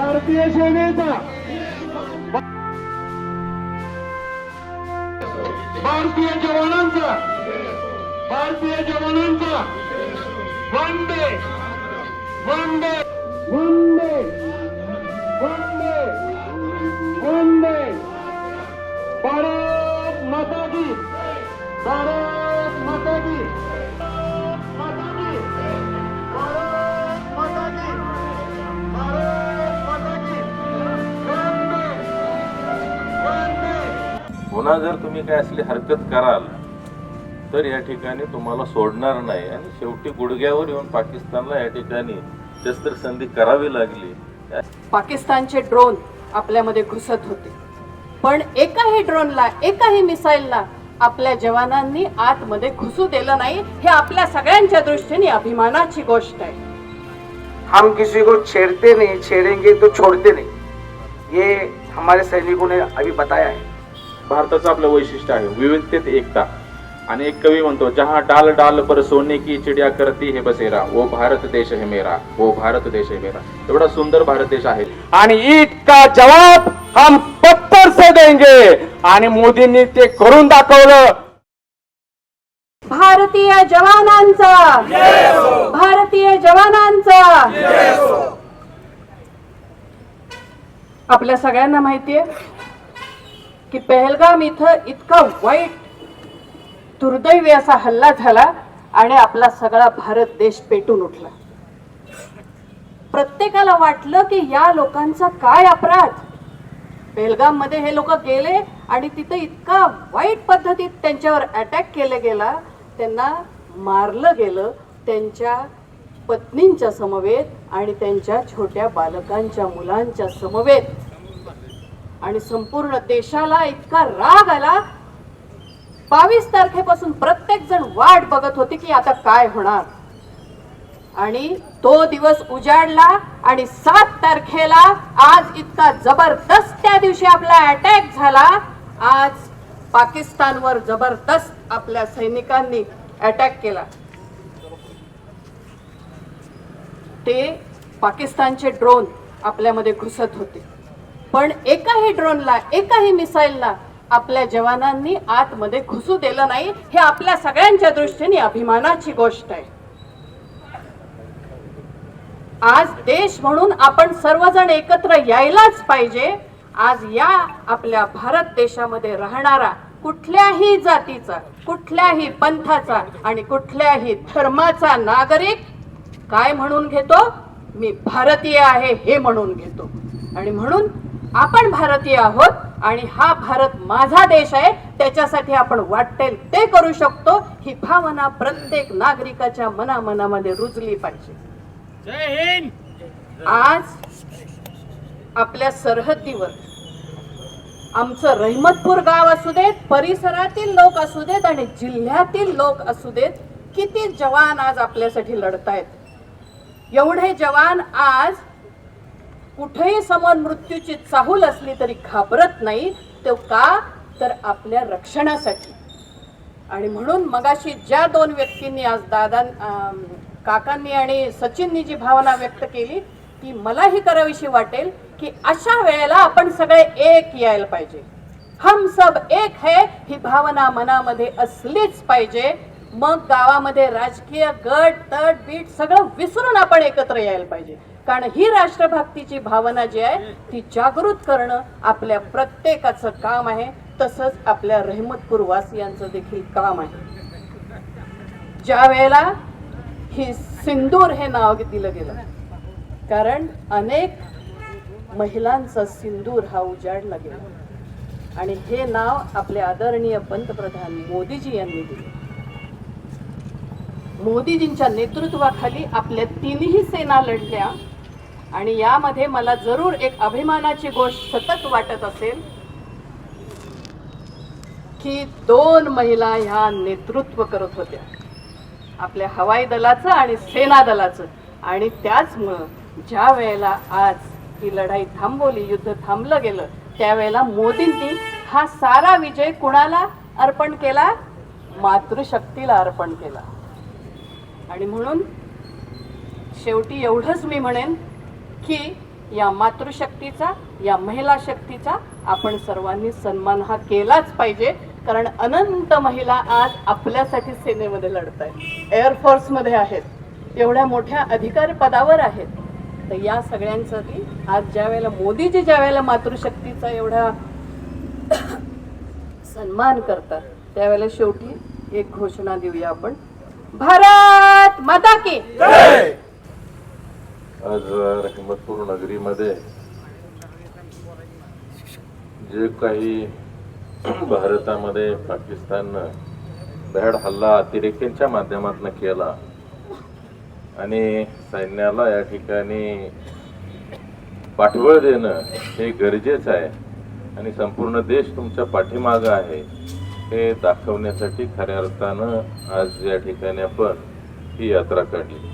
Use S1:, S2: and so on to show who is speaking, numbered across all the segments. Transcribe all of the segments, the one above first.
S1: भारतीय सेनेचा. भारतीय जवानांचा. भारतीय जवानांचा. वंदे. वंदे. वंदे. वंदे. वंदे. भारत माता की. भारत
S2: पुन्हा जर तुम्ही काय असली हरकत कराल तर या ठिकाणी तुम्हाला सोडणार नाही. आणि शेवटी गुडघ्यावर येऊन पाकिस्तानला या ठिकाणी शस्त्रसंधी करावी लागली.
S3: पाकिस्तानचे ड्रोन आपल्यामध्ये घुसत होते. पण एकाही ड्रोनला एकाही मिसाईलला आपल्या जवानांनी आतमध्ये घुसू दिलं नाही हे आपल्या सगळ्यांच्या दृष्टीने अभिमानाची गोष्ट आहे.
S4: हम किसी को छेड़ते नहीं छेड़ेंगे तो छोड़ते नहीं. ये हमारे सैनिकों ने अभी बताया है.
S5: भारताचं आपलं वैशिष्ट्य आहे विविधतेत एकता. आणि एक कवी म्हणतो जहां डाल डाल पर सोने की चिडिया करती है बसेरा वो भारत देश है मेरा वो भारत देश है मेरा. एवढा सुंदर भारत देश आहे.
S6: आणि ईद का जवाब हम पत्थर से देंगे. आणि मोदींनी ते करून दाखवलं.
S3: भारतीय जवानांचा. भारतीय जवानांचा. आपल्या सगळ्यांना माहितीये की पहलगाम इथं इतका वाईट दुर्दैवी असा हल्ला झाला आणि आपला सगळा भारत देश पेटून उठला. प्रत्येकाला वाटलं की या लोकांचा काय अपराध? बेलगाममध्ये हे लोक गेले आणि तिथे इतका वाईट पद्धतीत त्यांच्यावर अटॅक केला गेला त्यांना मारलं गेलं त्यांच्या पत्नींच्या समवेत आणि त्यांच्या छोट्या बालकांच्या मुलांच्या समवेत. आणि संपूर्ण देशाला इतका राग आला. बावीस तारखेपासून प्रत्येक जण वाट बघत होते की आता काय होणार. आणि तो दिवस उजाडला आणि सात तारखेला आज इतका जबरदस्त त्या दिवशी आपला अटॅक झाला. आज पाकिस्तानवर जबरदस्त आपल्या सैनिकांनी अटॅक केला. ते पाकिस्तानचे ड्रोन आपल्यामध्ये घुसत होते. पण एकाही ड्रोनला एकाही मिसाईलला आपल्या जवानांनी आतमध्ये घुसू दिलं नाही हे आपल्या सगळ्यांच्या दृष्टीने अभिमानाची गोष्ट आहे. आज देश म्हणून आपण सर्वजण एकत्र यायलाच पाहिजे. आज या आपल्या भारत देशामध्ये राहणारा कुठल्याही जातीचा कुठल्याही पंथाचा आणि कुठल्याही धर्माचा नागरिक काय म्हणून घेतो? मी भारतीय आहे हे म्हणून घेतो. आणि म्हणून आपण भारतीय आहोत आणि हा भारत माझा देश आहे त्याच्यासाठी आपण वाटेल ते करू शकतो. ही भावना प्रत्येक नागरिकाच्या मनामनामध्ये रुजली पाहिजे. आज आपल्या सरहद्दीवर आमचं रहमतपूर गाव असू देत परिसरातील लोक असू देत आणि जिल्ह्यातील लोक असू देत किती जवान आज आपल्यासाठी लढतायत. एवढे जवान आज कुठेही समोर मृत्यूची चाहूल असली तरी घाबरत नाही तो का? तर आपल्या रक्षणासाठी. आणि म्हणून मगाशी ज्या दोन व्यक्तींनी आज दादा काकांनी आणि सचिननी जी भावना व्यक्त केली ती मलाही करावीशी वाटेल की अशा वेळेला आपण सगळे एक यायला पाहिजे. हम सब एक है ही भावना मनामध्ये असलीच पाहिजे. मग गावामध्ये राजकीय गट तट बीट सगळं विसरून आपण एकत्र यायला पाहिजे. कारण ही राष्ट्रभक्तीची भावना जी आहे ती जागृत करणं आपल्या प्रत्येकाचं काम आहे. तसंच आपल्या रहमतपूर वासियांचं देखील काम आहे. ज्या वेळेला ही सिंदूर हे नाव दिलं गेलं कारण अनेक महिलांचा सिंदूर हा उजाडला गेला. आणि हे नाव आपले आदरणीय पंतप्रधान मोदीजी यांनी दिले. मोदीजींच्या नेतृत्वाखाली आपल्या तिन्ही सेना लढल्या. आणि यामध्ये मला जरूर एक अभिमानाची गोष्ट सतत वाटत असेल की दोन महिला ह्या नेतृत्व करत होत्या. आपल्या हवाई दलाचं आणि सेना दलाचं. आणि त्याचमुळं ज्या वेळेला आज ही लढाई थांबवली युद्ध थांबलं गेलं त्यावेळेला मोदींनी हा सारा विजय कुणाला अर्पण केला? मातृशक्तीला अर्पण केला. आणि म्हणून शेवटी एवढंच मी म्हणेन की या मातृशक्तीचा या महिला शक्तीचा आपण सर्वांनी सन्मान हा केलाच पाहिजे. कारण अनंत महिला आज आपल्यासाठी सेनेमध्ये लढत आहेत एअरफोर्समध्ये आहेत. एवढ्या मोठ्या अधिकार पदावर आहेत. तर या सगळ्यांसाठी आज ज्या वेळेला मोदीजी ज्या वेळेला मातृशक्तीचा एवढा सन्मान करतात त्यावेळेला शेवटी एक घोषणा देऊया आपण. भारत माता की
S2: आज हिंमतपूर नगरीमध्ये जे काही भारतामध्ये पाकिस्ताननं भ्याड हल्ला अतिरेक्यांच्या माध्यमातून केला आणि सैन्याला या ठिकाणी पाठबळ देणं हे गरजेचं आहे आणि संपूर्ण देश तुमच्या पाठीमागं आहे हे दाखवण्यासाठी खऱ्या अर्थानं आज या ठिकाणी आपण ही यात्रा काढली.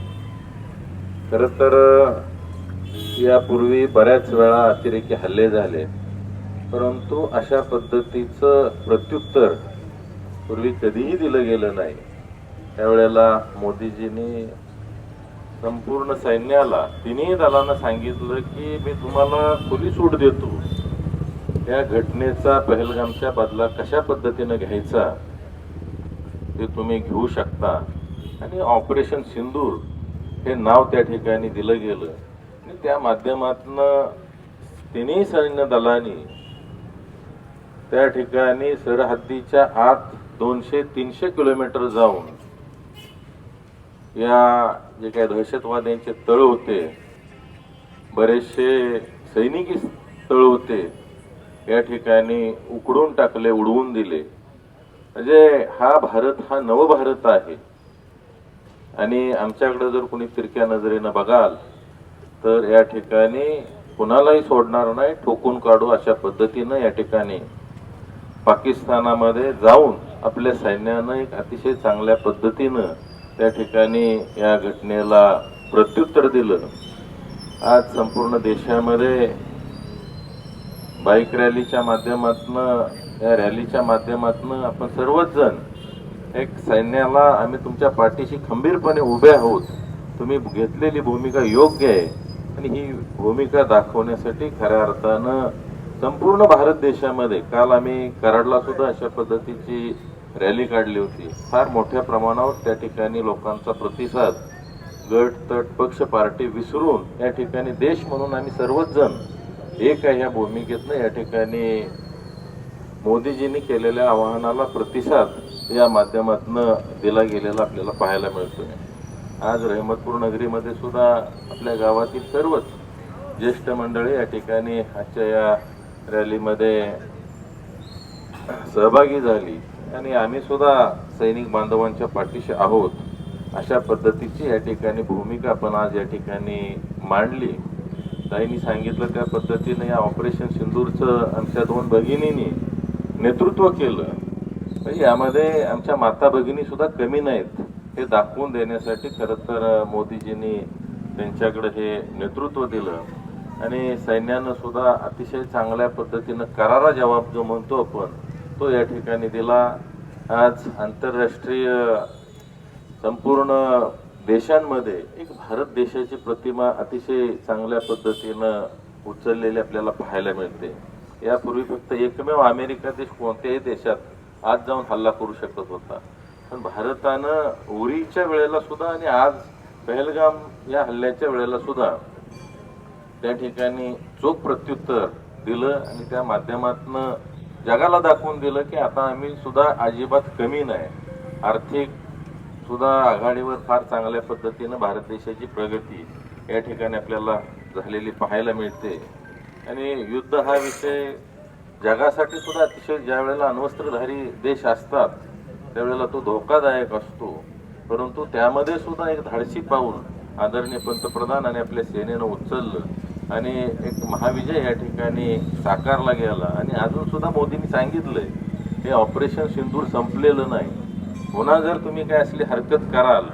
S2: खरं तर यापूर्वी बऱ्याच वेळा अतिरेकी हल्ले झाले. परंतु अशा पद्धतीचं प्रत्युत्तर पूर्वी कधीही दिलं गेलं नाही. त्यावेळेला मोदीजींनी संपूर्ण सैन्याला तिन्ही दलांना सांगितलं की मी तुम्हाला खुली सूट देतो. या घटनेचा पहलगामच्या बदला कशा पद्धतीनं घ्यायचा ते तुम्ही घेऊ शकता. आणि ऑपरेशन सिंदूर हे नाव त्या ठिकाणी दिलं गेलं. आणि त्या माध्यमातनं तिन्ही सैन्य दलांनी त्या ठिकाणी सरहद्दीच्या आत दोनशे तीनशे किलोमीटर जाऊन या जे काही दहशतवाद्यांचे तळ होते बरेचसे सैनिकी तळ होते या ठिकाणी उकडून टाकले उडवून दिले. म्हणजे हा भारत हा नवभारत आहे. आणि आमच्याकडे जर कोणी तिरक्या नजरेनं बघाल तर या ठिकाणी कुणालाही सोडणार नाही ठोकून काढू अशा पद्धतीनं या ठिकाणी पाकिस्तानामध्ये जाऊन आपल्या सैन्यानं एक अतिशय चांगल्या पद्धतीनं त्या ठिकाणी या घटनेला प्रत्युत्तर दिलं. आज संपूर्ण देशामध्ये बाईक रॅलीच्या माध्यमातनं या रॅलीच्या माध्यमातनं आपण सर्वच जण एक सैन्याला आम्ही तुमच्या पाठीशी खंबीरपणे उभे आहोत. तुम्ही घेतलेली भूमिका योग्य आहे. आणि ही भूमिका दाखवण्यासाठी खऱ्या अर्थानं संपूर्ण भारत देशामध्ये काल आम्ही कराडला सुद्धा अशा पद्धतीची रॅली काढली होती. फार मोठ्या प्रमाणावर त्या ठिकाणी लोकांचा प्रतिसाद गट तट पक्ष पार्टी विसरून या ठिकाणी देश म्हणून आम्ही सर्वच जण एक आहे या भूमिकेतनं या ठिकाणी मोदीजींनी केलेल्या आवाहनाला प्रतिसाद या माध्यमातून दिला गेलेला आपल्याला पाहायला मिळतोय. आज रहमतपूर नगरीमध्ये सुद्धा आपल्या गावातील सर्वच ज्येष्ठ मंडळी या ठिकाणी आजच्या या रॅलीमध्ये सहभागी झाली आणि आम्ही सुद्धा सैनिक बांधवांच्या पाठीशी आहोत. अशा पद्धतीची या ठिकाणी भूमिका आपण आज या ठिकाणी मांडली. ताईंनी सांगितलं त्या पद्धतीने या ऑपरेशन सिंदूरचं आमच्या दोन भगिनींनी नेतृत्व केलं म्हणजे यामध्ये आमच्या माता भगिनी सुद्धा कमी नाहीत. हे दाखवून देण्यासाठी खरं तर मोदीजींनी त्यांच्याकडे हे नेतृत्व दिलं. आणि सैन्यानं सुद्धा अतिशय चांगल्या पद्धतीनं करारा जबाब जो म्हणतो आपण तो या ठिकाणी दिला. आज आंतरराष्ट्रीय संपूर्ण देशांमध्ये एक भारत देशाची प्रतिमा अतिशय चांगल्या पद्धतीनं उचललेली आपल्याला पाहायला मिळते. यापूर्वी फक्त एकमेव अमेरिका देश कोणत्याही देशात आज जाऊन हल्ला करू शकत होता. पण भारतानं उरीच्या वेळेला सुद्धा आणि आज पहलगाम या हल्ल्याच्या वेळेला सुद्धा त्या ठिकाणी चोख प्रत्युत्तर दिलं आणि त्या माध्यमातनं जगाला दाखवून दिलं की आता आम्ही सुद्धा अजिबात कमी नाही. आर्थिक सुद्धा आघाडीवर फार चांगल्या पद्धतीनं भारत देशाची प्रगती या ठिकाणी आपल्याला झालेली पाहायला मिळते. आणि युद्ध हा विषय जगासाठी सुद्धा अतिशय ज्या वेळेला अण्वस्त्रधारी देश असतात त्यावेळेला तो धोकादायक असतो. परंतु त्यामध्ये सुद्धा एक धाडसी पाऊल आदरणीय पंतप्रधान आणि आपल्या सेनेनं उचललं आणि एक महाविजय या ठिकाणी साकारला गेला. आणि अजून सुद्धा मोदींनी सांगितलंय हे ऑपरेशन सिंदूर संपलेलं नाही. पुन्हा जर तुम्ही काय असली हरकत कराल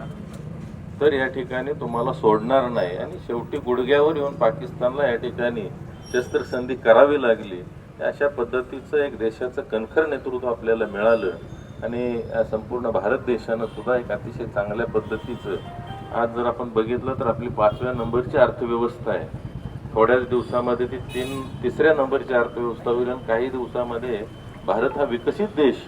S2: तर या ठिकाणी तुम्हाला सोडणार नाही. आणि शेवटी गुडघ्यावर येऊन पाकिस्तानला या ठिकाणी शस्त्रसंधी करावी लागली. अशा पद्धतीचं एक देशाचं कणखर नेतृत्व आपल्याला मिळालं आणि संपूर्ण भारत देशानं सुद्धा एक अतिशय चांगल्या पद्धतीचं. आज जर आपण बघितलं तर आपली पाचव्या नंबरची अर्थव्यवस्था आहे. थोड्याच दिवसामध्ये ती तीन तिसऱ्या नंबरची अर्थव्यवस्था होईल आणि काही दिवसामध्ये भारत हा विकसित देश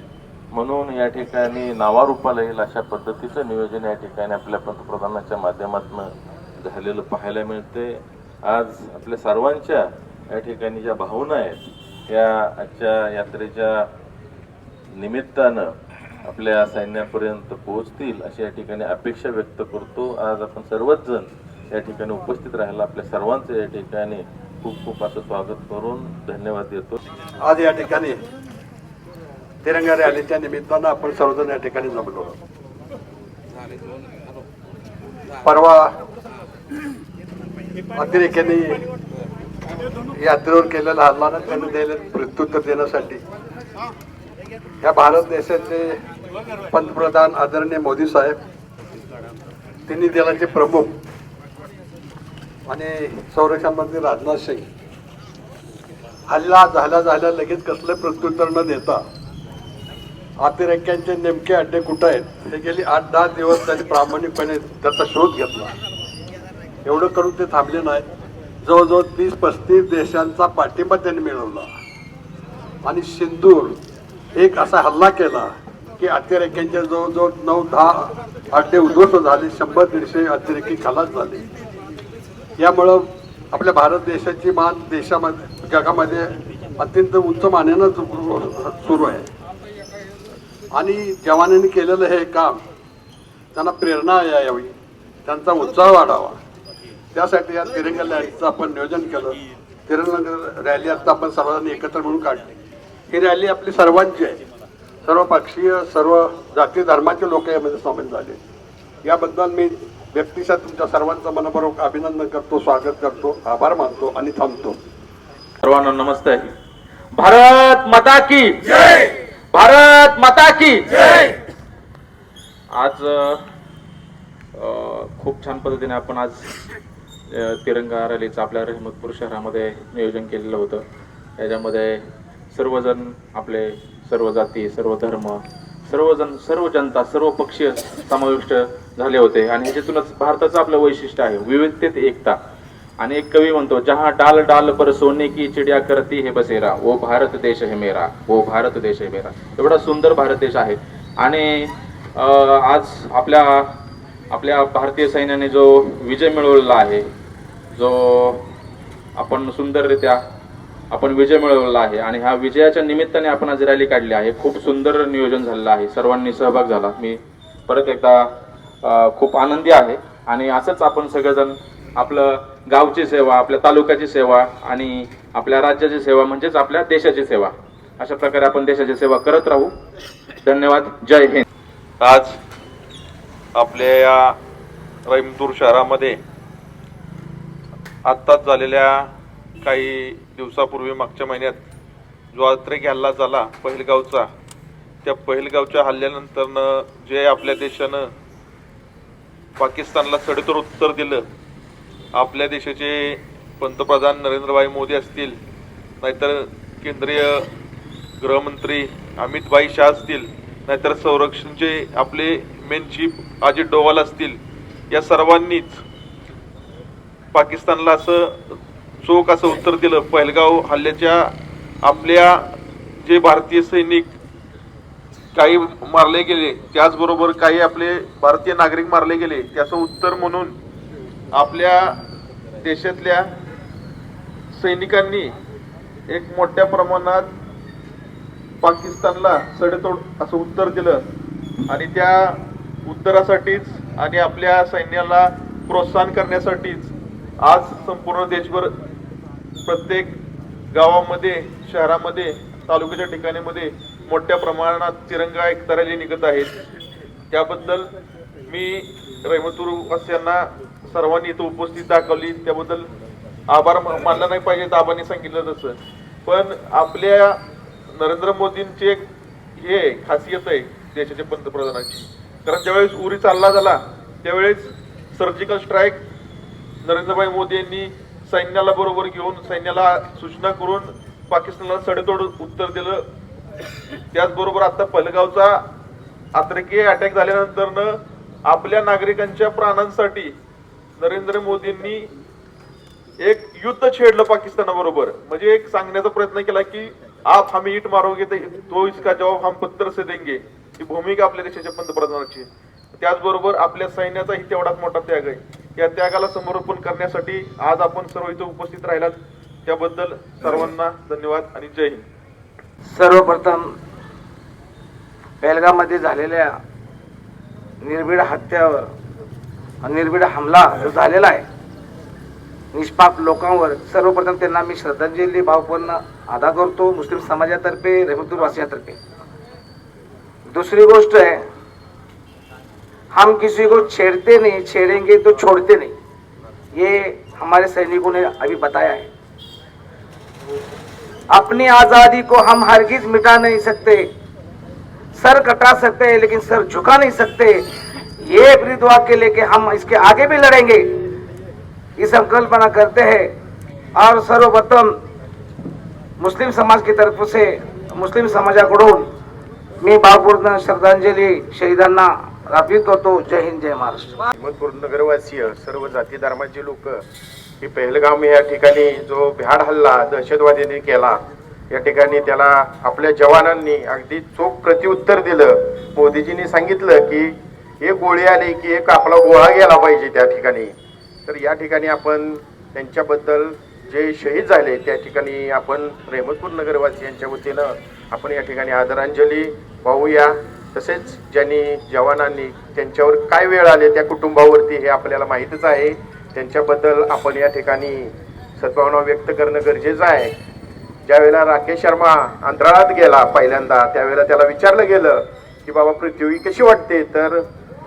S2: म्हणून या ठिकाणी नावारूपाला येईल अशा पद्धतीचं नियोजन या ठिकाणी आपल्या पंतप्रधानाच्या माध्यमातून झालेलं पाहायला मिळते आज आपल्या सर्वांच्या या ठिकाणी ज्या भावना आहेत या आजच्या यात्रेच्या निमित्तानं आपल्या सैन्यापर्यंत पोहोचतील अशी या ठिकाणी अपेक्षा व्यक्त करतो. आज आपण सर्वच जण या ठिकाणी उपस्थित राहायला आपल्या सर्वांचं या ठिकाणी खूप खूप असं स्वागत करून धन्यवाद देतो.
S7: आज या ठिकाणी तिरंगा रॅलीच्या निमित्तानं आपण सर्वजण या ठिकाणी जमलो. परवा अतिरेक्यांनी यात्रेवर केलेला हल्ला त्यांनी दिलेलं प्रत्युत्तर देण्यासाठी. या भारत देशाचे पंतप्रधान आदरणीय मोदी साहेब तिन्ही दलाचे प्रमुख आणि संरक्षण मंत्री राजनाथ सिंग. हल्ला झाला झाला लगेच कसलं प्रत्युत्तर न देता अतिरेक्यांचे नेमके अड्डे कुठं आहेत? हे गेली आठ दहा दिवस त्यांनी प्रामाणिकपणे त्याचा शोध घेतला. एवढं करून ते थांबले नाहीत. जवळजवळ तीस पस्तीस देशांचा पाठिंबा त्यांनी मिळवला. आणि सिंदूर एक असा हल्ला केला की अतिरेक्यांच्या जवळजवळ नऊ दहा अड्डे उद्ध्वस्त झाले शंभर दीडशे अतिरेकी खलास झाले. यामुळं आपल्या भारत देशाची मान देशामध्ये जगामध्ये अत्यंत उच्च मानेनं सुरू आहे. आणि जवानांनी केलेलं हे काम त्यांना प्रेरणा यावी त्यांचा उत्साह वाढावा. त्यासाठी या तिरंगा रॅलीचं आपण नियोजन केलं. तिरंगा रॅली आता आपण सर्वांनी एकत्र म्हणून काढली. ही रॅली आपली सर्वांची आहे. सर्व पक्षीय सर्व जाती धर्माचे लोक यामध्ये सामील झाले. याबद्दल मी व्यक्तिशः तुमच्या सर्वांचं मनपूर्वक अभिनंदन करतो स्वागत करतो आभार मानतो आणि थांबतो.
S8: सर्वांना नमस्ते. भारत माता की भारत माता की आज खूप छान पद्धतीने आपण आज तिरंगा रॅलीचं आपल्या रहमतपूर शहरामध्ये नियोजन केलेलं होतं. त्याच्यामध्ये सर्वजण आपले सर्व जाती सर्व धर्म सर्वजण सर्व जनता सर्व पक्षीय समाविष्ट झाले होते. आणि ह्याच्यातूनच भारताचं आपलं वैशिष्ट्य आहे विविधतेत एकता. आणि एक कवी म्हणतो जहा डाल डाल पर सोने की चिडिया करती हे बसेरा वो भारत देश है मेरा वो भारत देश है मेरा. एवढा सुंदर भारत देश आहे. आणि आज आपल्या आपल्या भारतीय सैन्याने जो विजय मिळवलेला आहे जो आपण सुंदररित्या आपण विजय मिळवलेला आहे आणि ह्या विजयाच्या निमित्ताने आपण आज रॅली काढली आहे. खूप सुंदर नियोजन झालेलं आहे. सर्वांनी सहभाग झाला. मी परत एकदा खूप आनंदी आहे. आणि असंच आपण सगळेजण आपलं गावची सेवा आपल्या तालुक्याची सेवा आणि आपल्या राज्याची सेवा म्हणजेच आपल्या देशाची सेवा. अशा प्रकारे आपण देशाची सेवा करत राहू. धन्यवाद. जय हिंद.
S9: आज आपल्या या रैमतूर शहरामध्ये आत्ताच झालेल्या काही दिवसापूर्वी मागच्या महिन्यात जो आत्रेकी हल्ला झाला पहिलगावचा त्या पहिलगावच्या हल्ल्यानंतरनं जे आपल्या देशानं पाकिस्तानला सडेतोड उत्तर दिलं आपल्या देशाचे पंतप्रधान नरेंद्रभाई मोदी असतील नाहीतर केंद्रीय गृहमंत्री अमितभाई शाह असतील नाहीतर संरक्षणचे आपले मेन चीफ अजित डोवाल असतील या सर्वांनीच पाकिस्तानला असं चोख असं उत्तर दिलं. पहलगाव हल्ल्याच्या आपल्या जे भारतीय सैनिक काही मारले गेले त्याचबरोबर काही आपले भारतीय नागरिक मारले गेले त्याचं उत्तर म्हणून आपल्या देशातल्या सैनिकांनी एक मोठ्या प्रमाणात पाकिस्तानला सडेतोड असं उत्तर दिलं. आणि त्या उत्तरासाठीच आणि आपल्या सैन्याला प्रोत्साहन करण्यासाठीच आज संपूर्ण देशभर प्रत्येक गावामध्ये शहरामध्ये तालुक्याच्या ठिकाणीमध्ये मोठ्या प्रमाणात तिरंगा एक रॅली निघत आहेत त्याबद्दल मी रहमतूर सर्वांनी इथं उपस्थित दाखवली. त्याबद्दल आभार मानला नाही पाहिजे दाबाने सांगितलं तसं. पण आपल्या नरेंद्र मोदींची एक हे आहे, खासियत आहे देशाच्या पंतप्रधानांची. कारण ज्यावेळेस उरी चालला झाला त्यावेळेस सर्जिकल स्ट्राईक नरेंद्रभाई मोदी यांनी सैन्याला बरोबर घेऊन सैन्याला सूचना करून पाकिस्तानला सडेतोड उत्तर दिलं. त्याचबरोबर आता पलगावचा आत्रकीय अटॅक झाल्यानंतर आपल्या नागरिकांच्या प्राणांसाठी नरेंद्र मोदींनी एक युद्ध छेडलं पाकिस्तानाबरोबर. म्हणजे एक सांगण्याचा प्रयत्न केला की आप हमी इट मारोगे तो इसका जवाब हम पत्थर से देंगे. ही भूमिका आपल्या देशाच्या पंतप्रधानाची. त्याचबरोबर आपल्या सैन्याचाही तेवढाच मोठा त्याग आहे. या त्यागाला समर्पण करण्यासाठी आज आपण सर्व इथं उपस्थित राहिलात. त्याबद्दल सर्वांना धन्यवाद आणि जय हिंद.
S4: सर्वप्रथम बेलगावमध्ये झालेल्या निर्भीड हत्यावर निर्भीड हमला जो झालेला आहे निष्पाप लोकांवर सर्वप्रथम त्यांना मी श्रद्धांजली भावपूर्ण अदा करतो. मुस्लिम समाजातर्फे रहमतूर दुसरी गोष्ट आहे हम किसी को छेड़ते नहीं, छेड़ेंगे तो छोड़ते नहीं। ये हमारे सैनिकों ने अभी बताया है। अपनी आज़ादी को हम हरगिज मिटा नहीं सकते। सर कटा सकते हैं, लेकिन सर झुका नहीं सकते। ये प्रीत वाक्य लेके हम इसके आगे भी लड़ेंगे। ये संकल्पना करते हैं। और सर्वप्रथम मुस्लिम समाज की तरफ़ से मुस्लिम समाजाकडून मी भावपूर्ण श्रद्धांजली, शहीदांना अर्पित करतो जय हिंद जय महाराष्ट्र.
S10: अहमदपूर नगरवासीय सर्व जाती धर्माचे लोक ही पहलगाम या ठिकाणी जो भ्याड हल्ला दहशतवाद्यांनी केला या ठिकाणी त्याला आपल्या जवानांनी अगदी चोख प्रत्युत्तर दिलं. मोदीजींनी सांगितलं की एक गोळी आली की एक आपला गोळा गेला पाहिजे त्या ठिकाणी. तर या ठिकाणी आपण त्यांच्याबद्दल जे शहीद झाले त्या ठिकाणी आपण रेहमतपूर नगरवासी यांच्या वतीनं आपण या ठिकाणी आदरांजली वाहूया तसेच ज्यांनी जवानांनी त्यांच्यावर काय वेळ आले त्या कुटुंबावरती हे आपल्याला माहीतच आहे. त्यांच्याबद्दल आपण या ठिकाणी सद्भावना व्यक्त करणं गरजेचं आहे. ज्यावेळेला राकेश शर्मा अंतराळात गेला पहिल्यांदा त्यावेळेला त्याला विचारलं गेलं की बाबा पृथ्वी कशी वाटते? तर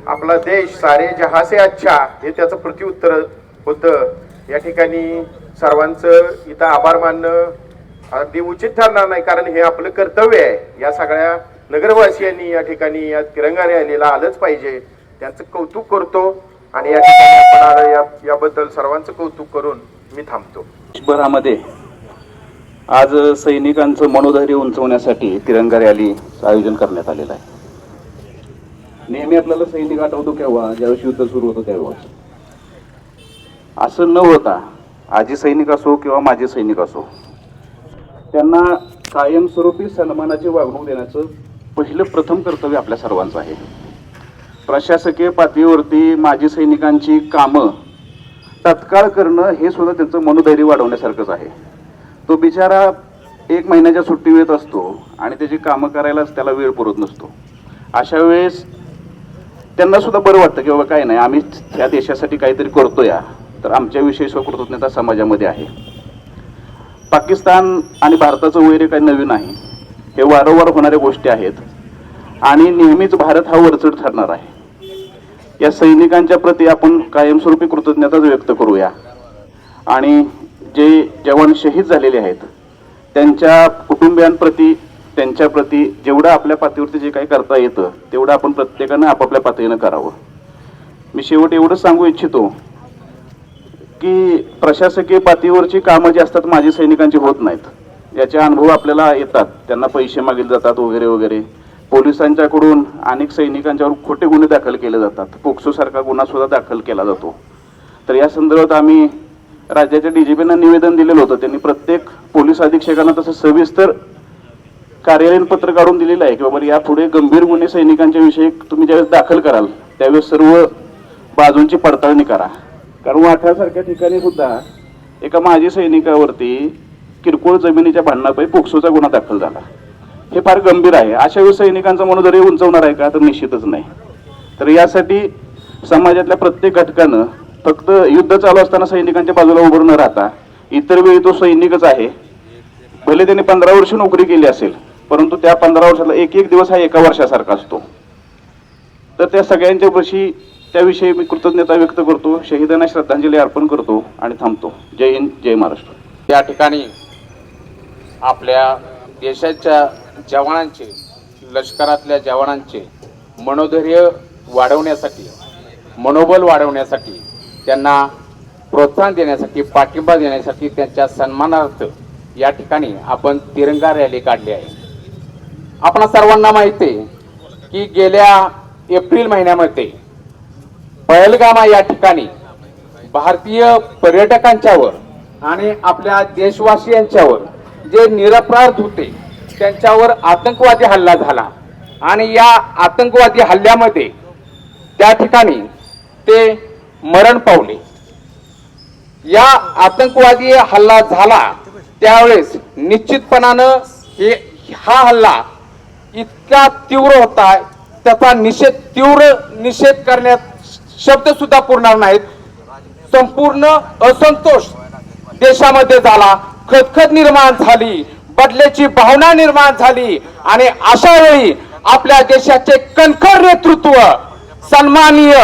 S10: आपला देश सारे जहासे अच्छा हे त्याचं प्रत्युत्तर होतं. या ठिकाणी सर्वांचं इथं आभार मानणं अगदी उचित ठरणार नाही कारण हे आपलं कर्तव्य आहे. या सगळ्या नगरवासियांनी या ठिकाणी या तिरंगा रॅलीला आलंच पाहिजे. त्यांचं कौतुक करतो आणि या ठिकाणी आपण आलं या याबद्दल सर्वांचं कौतुक करून मी थांबतो.
S6: देशभरामध्ये आज सैनिकांचं मनोधैर्य उंचवण्यासाठी तिरंगा रॅलीचं आयोजन करण्यात आलेलं आहे. नेहमी आपल्याला सैनिक आठवतो केव्हा? ज्यावेळेस युद्ध सुरू होतं त्यावेळेस. असं न होता आजी सैनिक असो किंवा माझे सैनिक असो त्यांना कायमस्वरूपी सन्मानाची वागणूक देण्याचं पहिलं प्रथम कर्तव्य आपल्या सर्वांचं आहे. प्रशासकीय पातळीवरती माजी सैनिकांची कामं तत्काळ करणं हे सुद्धा त्यांचं मनोधैर्य वाढवण्यासारखंच आहे. तो बिचारा एक महिन्याच्या सुट्टी वेळेत असतो आणि त्याची कामं करायलाच त्याला वेळ पुरत नसतो. अशा वेळेस त्यांना सुद्धा बरं वाटतं की बाबा काय नाही आम्ही त्या देशासाठी काहीतरी करतो या तर आमच्याविषयी स्वकृतज्ञता समाजामध्ये आहे. पाकिस्तान आणि भारताचं वैर काही नवीन आहे हे वारंवार होणाऱ्या गोष्टी आहेत. आणि नेहमीच भारत हा वरचढ ठरणार आहे. या सैनिकांच्या प्रती आपण कायमस्वरूपी कृतज्ञताच व्यक्त करूया. आणि जे जवान शहीद झालेले आहेत त्यांच्या कुटुंबियांप्रती त्यांच्याप्रती जेवढं आपल्या पातळीवरती जे काही करता येतं तेवढं आपण प्रत्येकानं आपापल्या पातळीनं करावं. मी शेवट एवढंच सांगू इच्छितो की प्रशासकीय पातळीवरची कामं जी असतात माजी सैनिकांची होत नाहीत. याचे अनुभव आपल्याला येतात. त्यांना पैसे मागितले जातात वगैरे वगैरे. पोलिसांच्याकडून अनेक सैनिकांच्यावर खोटे गुन्हे दाखल केले जातात. पोक्सोसारखा गुन्हासुद्धा गुन्हा सुद्धा दाखल केला जातो. तर या संदर्भात आम्ही राज्याच्या डीजीपींना निवेदन दिलेलं होतं. त्यांनी प्रत्येक पोलीस अधीक्षकांना तसं सविस्तर कार्यालयीन पत्र काढून दिलेलं आहे की बाबा यापुढे गंभीर गुन्हे सैनिकांच्या विषयी तुम्ही ज्यावेळेस दाखल कराल त्यावेळेस सर्व बाजूंची पडताळणी करा. कारण वाठासारख्या ठिकाणी सुद्धा एका माजी सैनिकावरती किरकोळ जमिनीच्या भांडणापायी पोक्सोचा गुन्हा दाखल झाला. हे फार गंभीर आहे. अशा वेळी सैनिकांचा मनोधैर्य उंचवणार आहे का? तर निश्चितच नाही. तर यासाठी समाजातल्या प्रत्येक घटकानं फक्त युद्ध चालू असताना सैनिकांच्या बाजूला उभं न राहता इतर वेळी तो सैनिकच आहे. भले त्याने पंधरा वर्ष नोकरी केली असेल परंतु त्या पंधरा वर्षाला एक एक दिवस हा एका वर्षासारखा असतो. तर त्या सगळ्यांच्या वर्षी त्याविषयी मी कृतज्ञता व्यक्त करतो शहीदांना श्रद्धांजली अर्पण करतो आणि थांबतो. जय हिंद जय महाराष्ट्र.
S11: या ठिकाणी आपल्या देशाच्या जवानांचे लष्करातल्या जवानांचे मनोधैर्य वाढवण्यासाठी मनोबल वाढवण्यासाठी त्यांना प्रोत्साहन देण्यासाठी पाठिंबा देण्यासाठी त्यांच्या सन्मानार्थ या ठिकाणी आपण तिरंगा रॅली काढली आहे. आपण सर्वांना माहिती आहे की गेल्या एप्रिल महिन्यामध्ये पहलगामा या ठिकाणी भारतीय पर्यटकांच्यावर आणि आपल्या देशवासियांच्यावर जे निरपराध होते त्यांच्यावर आतंकवादी हल्ला झाला. आणि या आतंकवादी हल्ल्यामध्ये त्या ठिकाणी ते मरण पावले. या आतंकवादी हल्ला झाला त्यावेळेस निश्चितपणानं हे हा हल्ला इतका तीव्र होता त्याचा निषेध तीव्र निषेध करण्यात शब्द सुद्धा पुरणार नाहीत. संपूर्ण असंतोष देशामध्ये झाला. खतखत निर्माण झाली बदल्याची भावना निर्माण झाली आणि अशा वेळी आपल्या देशाचे कणखर नेतृत्व सन्माननीय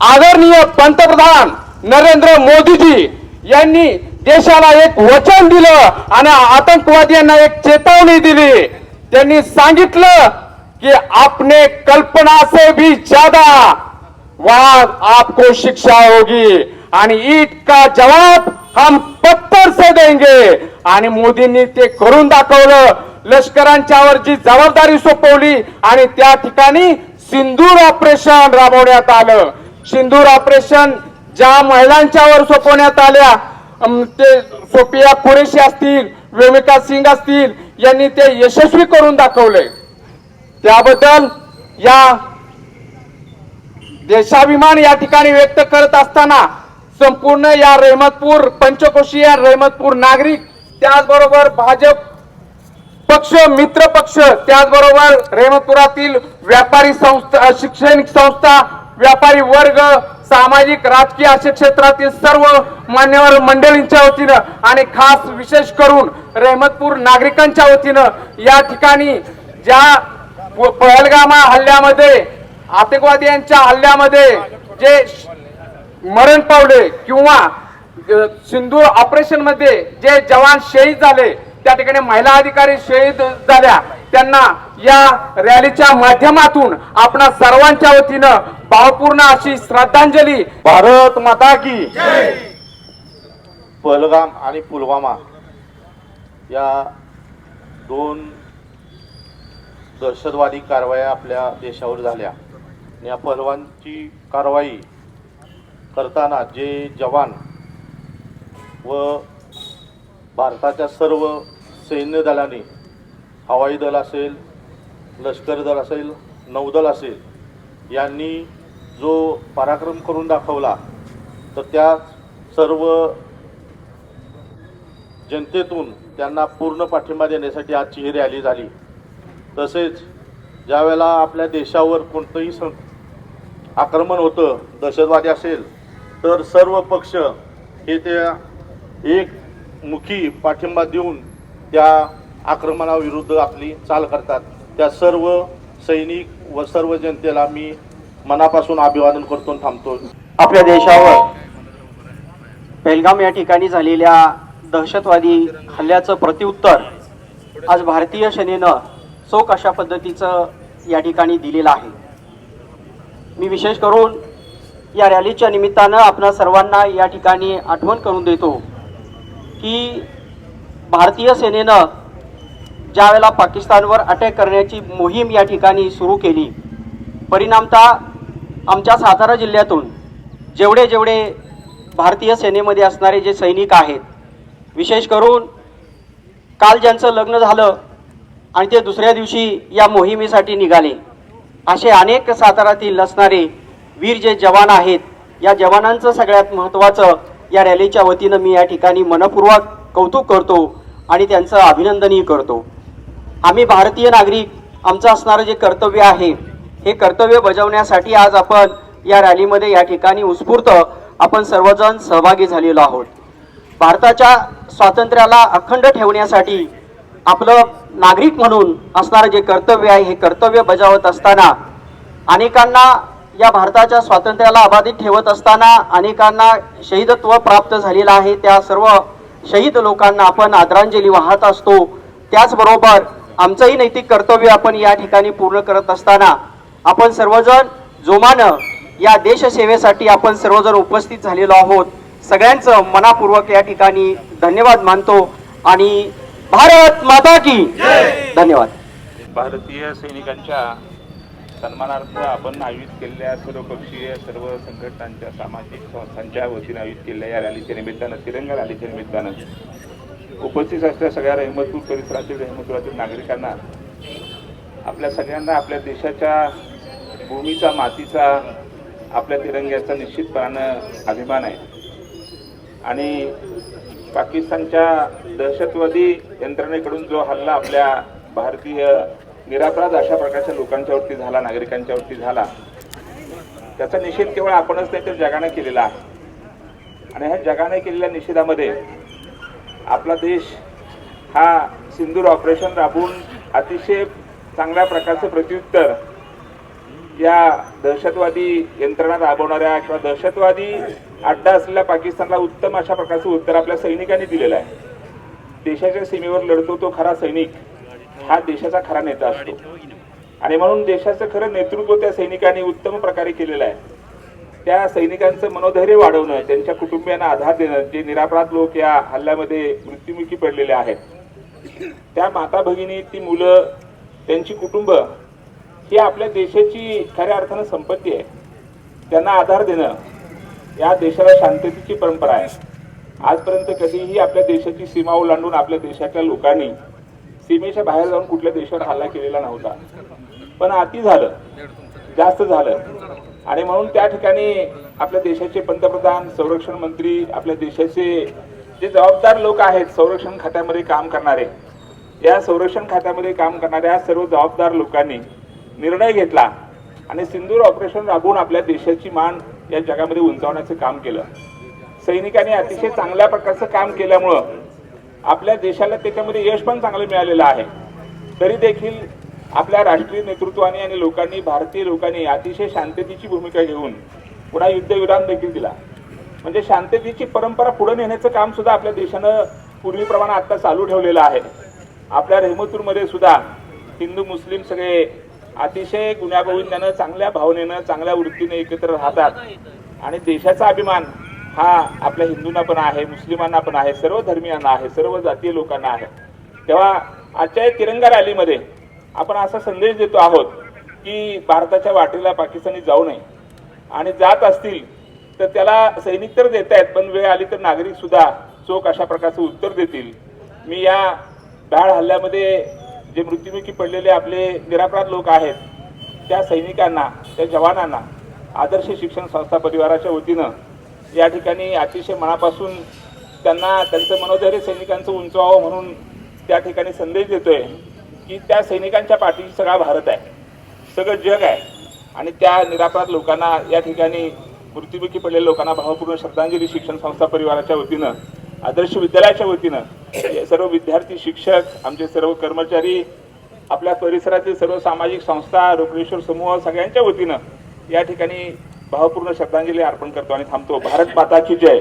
S11: आदरणीय पंतप्रधान नरेंद्र मोदीजी यांनी देशाला एक वचन दिलं आणि आतंकवाद्यांना एक चेतावणी दिली. त्यांनी सांगितलं की आपने कल्पना से भी ज्यादा वाद आपको शिक्षा होगी. आणि इतका का जवाब हम पत्थर से देंगे. आणि मोदींनी ते करून दाखवलं. लष्करांच्यावर जी जबाबदारी सोपवली आणि त्या ठिकाणी सिंदूर ऑपरेशन राबवण्यात आलं. सिंदूर ऑपरेशन ज्या महिलांच्यावर सोपवण्यात आल्या ते सोपिया कुरेशी असतील वेमिका सिंग असतील यांनी ते यशस्वी करून दाखवले. त्याबद्दल या देशाभिमान या ठिकाणी व्यक्त करत असताना संपूर्ण या रेहमतपूर पंचकोशी या रहमतपूर नागरिक त्याचबरोबर भाजप पक्ष मित्र पक्ष त्याचबरोबर रेहमतपुरातील व्यापारी संस्था शैक्षणिक संस्था व्यापारी वर्ग सामाजिक राजकीय अशा क्षेत्रातील सर्व मान्यवर मंडळींच्या वतीनं आणि खास विशेष करून रेहमतपूर नागरिकांच्या वतीनं या ठिकाणी ज्या पहलगामा हल्ल्यामध्ये आतंकवाद्यांच्या हल्ल्यामध्ये जे मरण पावले किंवा सिंधूर ऑपरेशनमध्ये ऑपरेशनमध्ये जे जवान शहीद झाले त्या ठिकाणी महिला अधिकारी शहीद झाल्या. त्यांना या रॅलीच्या माध्यमातून आपणा सर्वांच्या वतीनं भावपूर्ण अशी श्रद्धांजली.
S6: भारत माता की पहलगाम आणि पुलवामा या दोन दहशतवादी कारवाया आपल्या देशावर झाल्या. या पहलवानची कारवाई करताना जे जवान व भारताच्या सर्व सैन्य दलाने हवाई दल असेल लष्कर दल असेल नौदल असेल यांनी जो पराक्रम करून दाखवला तर त्या सर्व जनतेतून त्यांना पूर्ण पाठिंबा देण्यासाठी आजची ही रॅली झाली. तसेच ज्यावेळेला आपल्या देशावर कोणतंही सं आक्रमण होतं दहशतवादी असेल तर सर्व पक्ष हे त्या एक मुखी पाठिंबा देऊन त्या आक्रमणाविरुद्ध आपली चाल करतात. त्या सर्व सैनिक व सर्व जनतेला मी मनापासून अभिवादन करतो थांबतो.
S12: आपल्या देशावर बेलगाम या ठिकाणी झालेल्या दहशतवादी हल्ल्याचं प्रत्युत्तर आज भारतीय सेनेनं चोख अशा पद्धतीचं या ठिकाणी दिलेलं आहे. मी विशेष करून या रॅलीच्या निमित्तानं आपणा सर्वांना या ठिकाणी आठवण करून देतो की भारतीय सेनेनं ज्यावेळेला पाकिस्तानवर अटॅक करण्याची मोहीम या ठिकाणी सुरू केली परिणामतः आमच्या सातारा जिल्ह्यातून जेवढे जेवढे भारतीय सेनेमध्ये असणारे जे सैनिक आहेत विशेष करून काल ज्यांचं लग्न झालं आणि ते दुसऱ्या दिवशी या मोहिमेसाठी निघाले असे अनेक सातारातील असणारे वीर जे जवान आहेत या जवानांचं सगळ्यात महत्त्वाचं या रॅलीच्या वतीनं मी या ठिकाणी मनपूर्वक कौतुक करतो आणि त्यांचं अभिनंदनही करतो. आम्ही भारतीय नागरिक आमचं असणारं जे कर्तव्य आहे हे कर्तव्य बजावण्यासाठी आज आपण या रॅलीमध्ये या ठिकाणी उत्स्फूर्त आपण सर्वजण सहभागी झालेलो आहोत. भारताच्या स्वातंत्र्याला अखंड ठेवण्यासाठी आपलं नागरिक म्हणून असणारं जे कर्तव्य आहे हे कर्तव्य बजावत असताना अनेकांना या भारताच्या स्वातंत्र्याला अबाधित ठेवत असताना अनेकांना शहीदत्व प्राप्त झालेलं आहे. त्या सर्व शहीद लोकांना आपण आदरांजली वाहत असतो. त्याचबरोबर आमचंही नैतिक कर्तव्य आपण या ठिकाणी पूर्ण करत असताना आपण सर्वजण जोमानं या देशसेवेसाठी आपण सर्वजण उपस्थित झालेलो आहोत. सगळ्यांचं मनापूर्वक या ठिकाणी धन्यवाद मानतो आणि भारत माता की धन्यवाद.
S5: भारतीय सैनिकांच्या सन्मानार्थ आपण आयोजित केलेल्या सर्वपक्षीय सर्व संघटनांच्या सामाजिक संस्थांच्या वतीने आयोजित केलेल्या या रॅलीच्या निमित्तानं तिरंगा रॅलीच्या निमित्तानं उपस्थित असलेल्या सगळ्या रहमतपूर परिसरातील रहमतपुरातील नागरिकांना आपल्या सगळ्यांना आपल्या देशाच्या भूमीचा मातीचा आपल्या तिरंग्याचा निश्चितपणानं अभिमान आहे. आणि पाकिस्तानच्या दहशतवादी यंत्रणेकडून जो हल्ला आपल्या भारतीय निरापराध अशा प्रकारच्या लोकांच्यावरती झाला नागरिकांच्यावरती झाला. त्याचा निषेध केवळ आपणच नाही तर जगाने केलेला आहे. आणि ह्या जगाने केलेल्या निषेधामध्ये आपला देश हा सिंदूर ऑपरेशन राबवून अतिशय चांगल्या प्रकारचं प्रत्युत्तर या दहशतवादी यंत्रणा राबवणाऱ्या किंवा दहशतवादी अड्डा असलेल्या पाकिस्तानला उत्तम अशा प्रकारचं उत्तर आपल्या सैनिकांनी दिलेलं आहे. देशाच्या सीमेवर लढतो तो खरा सैनिक. हा देशाचा खरा नेता असतो. आणि म्हणून देशाचं खरं नेतृत्व त्या सैनिकांनी उत्तम प्रकारे केलेलं आहे. त्या सैनिकांचं मनोधैर्य वाढवणं त्यांच्या कुटुंबियांना आधार देणं जे निरापराध लोक या हल्ल्यामध्ये मृत्युमुखी पडलेले आहेत. त्या माता भगिनी ती मुलं त्यांची कुटुंब ही आपल्या देशाची खऱ्या अर्थानं संपत्ती आहे. त्यांना आधार देणं या देशाला शांततेची परंपरा आहे. आजपर्यंत कधीही आपल्या देशाची सीमा ओलांडून आपल्या देशातल्या लोकांनी सीमेच्या बाहेर जाऊन कुठल्या देशावर हल्ला केलेला नव्हता. पण अति झालं. जास्त झालं. आणि म्हणून त्या ठिकाणी आपल्या देशाचे पंतप्रधान संरक्षण मंत्री आपल्या देशाचे जे जबाबदार लोक आहेत संरक्षण खात्यामध्ये काम करणारे या संरक्षण खात्यामध्ये काम करणाऱ्या सर्व जबाबदार लोकांनी निर्णय घेतला आणि सिंदूर ऑपरेशन राबवून आपल्या देशाची मान या जगामध्ये उंचावण्याचं काम केलं. सैनिकांनी अतिशय चांगल्या प्रकारचं काम केल्यामुळं आपल्या देशाला त्याच्यामध्ये यश पण चांगलं मिळालेलं आहे. तरी देखील आपल्या राष्ट्रीय नेतृत्वाने आणि लोकांनी भारतीय लोकांनी अतिशय शांततेची भूमिका घेऊन पुन्हा युद्धविराम देखील दिला. म्हणजे शांततेची परंपरा पुढे नेण्याचं काम सुद्धा आपल्या देशानं पूर्वीप्रमाणे आता चालू ठेवलेलं आहे. आपल्या रेहमतूरमध्ये सुद्धा हिंदू मुस्लिम सगळे अतिशय गुण्यागोविंदानं चांगल्या भावनेनं चांगल्या वृत्तीने एकत्र राहतात. आणि देशाचा अभिमान हा आपल्या हिंदूंना पण आहे मुस्लिमांना पण आहे सर्व धर्मियांना आहे सर्व जातीय लोकांना आहे. तेव्हा आजच्या या तिरंगा रॅलीमध्ये आपण असा संदेश देतो आहोत की भारताच्या वाटेला पाकिस्तानी जाऊ नये. आणि जात असतील तर त्याला सैनिक तर देत आहेत पण वेळ आली तर नागरिक सुद्धा चोख अशा प्रकारचं उत्तर देतील. मी या भ्याड हल्ल्यामध्ये जे मृत्युमुखी पडलेले आपले निरापराध लोक आहेत त्या सैनिकांना त्या जवानांना आदर्श शिक्षण संस्था परिवाराच्या वतीनं या ठिकाणी अतिशय मनापासून त्यांना त्यांचं मनोधैर्य सैनिकांचं उंचवावं म्हणून त्या ठिकाणी संदेश देतोय की त्या सैनिकांच्या पाठीशी सगळा भारत आहे सगळं जग आहे. आणि त्या निरापराध लोकांना या ठिकाणी मृत्युमुखी पडलेल्या लोकांना भावपूर्ण श्रद्धांजली शिक्षण संस्था परिवाराच्या वतीनं आदर्श विद्यालयाच्या वतीनं सर्व विद्यार्थी शिक्षक आमचे सर्व कर्मचारी आपल्या परिसरातील सर्व सामाजिक संस्था रोकडेश्वर समूह सगळ्यांच्या वतीनं या ठिकाणी भावपूर्ण श्रद्धांजली अर्पण करतो आणि थांबतो. भारत माता की जय.